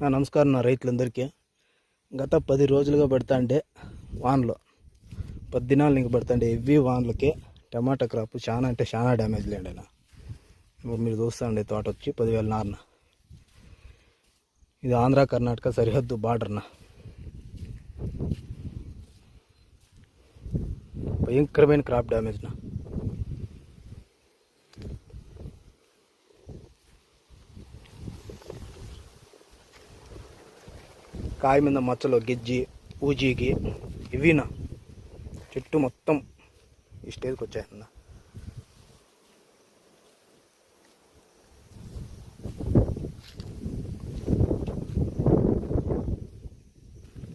నా నమస్కారం నా రైతులందరికీ. గత పది రోజులుగా పడతాండే వానలు పది దినాలు ఇంక పడతాండే ఇవి వానలకి టమాటా క్రాప్ చాలా అంటే చాలా డ్యామేజ్ లేండి నా ఇప్పుడు మీరు చూస్తాండే తోట వచ్చి పదివేల నారున. ఇది ఆంధ్ర కర్ణాటక సరిహద్దు బార్డర్న భయంకరమైన క్రాప్ డ్యామేజ్ కాయ మీద మచ్చలు గెజ్జి ఊజీకి ఇవినా. చెట్టు మొత్తం ఈ స్టేజ్కి వచ్చాయన్న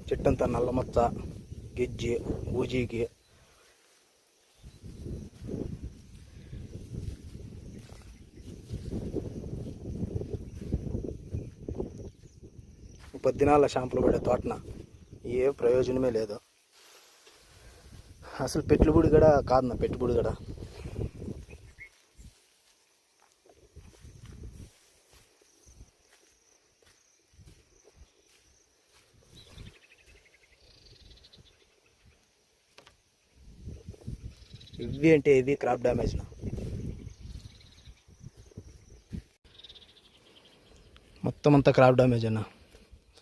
చెట్టంతా నల్ల మచ్చ గెజ్జి ఊజీకి పది షాంపులు పడే తోటన ఏ ప్రయోజనమే లేదు. అసలు పెట్టుబడి కూడా కాదు నా పెట్టుబడి కూడా ఇవి అంటే ఇవి క్రాప్ డ్యామేజ్ మొత్తం అంతా క్రాప్ డ్యామేజ్ అన్నా.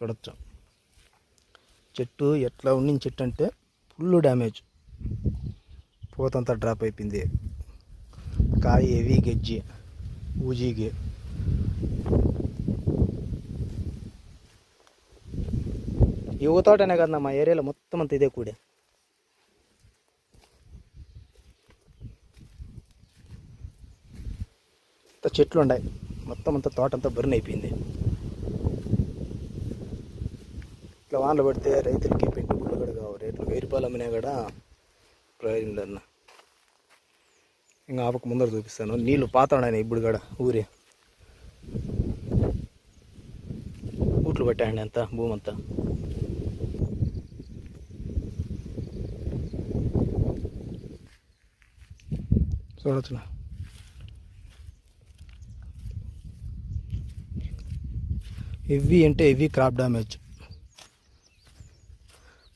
చూడొచ్చు చెట్టు ఎట్లా ఉండిన చెట్టు అంటే ఫుల్ డ్యామేజ్. పూతంతా డ్రాప్ అయిపోయింది. కాయ హెవీ గెజ్జి ఊజీగి ఈ తోటనే కదా మా ఏరియాలో మొత్తం అంత ఇదే కూడే. అంత చెట్లు ఉన్నాయి. మొత్తం అంతా తోట అంతా బర్న్ అయిపోయింది ఇట్లా వానలు పడితే రైతులకి పెట్టుబడులు కూడా కావు. రేట్లు వెయ్యి రూపాయలు అమ్మినా కూడా ప్రయోజనం లేదన్న ఇంకా ఆపక ముందర చూపిస్తాను. నీళ్ళు పాత ఇప్పుడు కూడా ఊరే. ఊట్లు పట్టాయండి అంతా భూమి అంతా చూడొచ్చు ఇవి అంటే ఇవి క్రాప్ డ్యామేజ్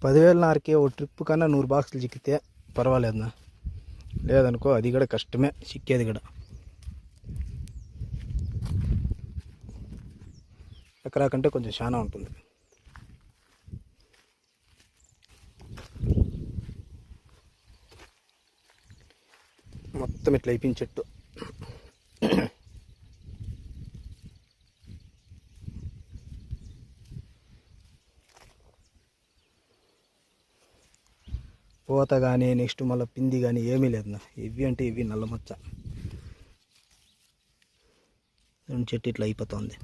పదివేల నారకి ఓ ట్రిప్ కన్నా నూరు బాక్సులు చిక్కితే పర్వాలేదన్నా లేదనుకో అది కూడా కష్టమే చిక్కేది కూడా. ఎకరా కంటే కొంచెం చాలా ఉంటుంది. మొత్తం ఇట్లా అయిపోయిన చెట్టు. పూత కానీ నెక్స్ట్ మళ్ళీ పిండి కానీ ఏమీ లేదు నా. ఇవి అంటే ఇవి నల్లమచ్చ రెండు చెట్టు ఇట్లా అయిపోతుంది.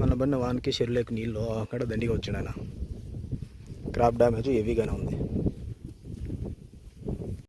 మన బండి వానికి చెరువులోకి నీళ్ళు అక్కడ దండిగా వచ్చినాయన క్రాప్ డ్యామేజ్ హెవీగానే ఉంది.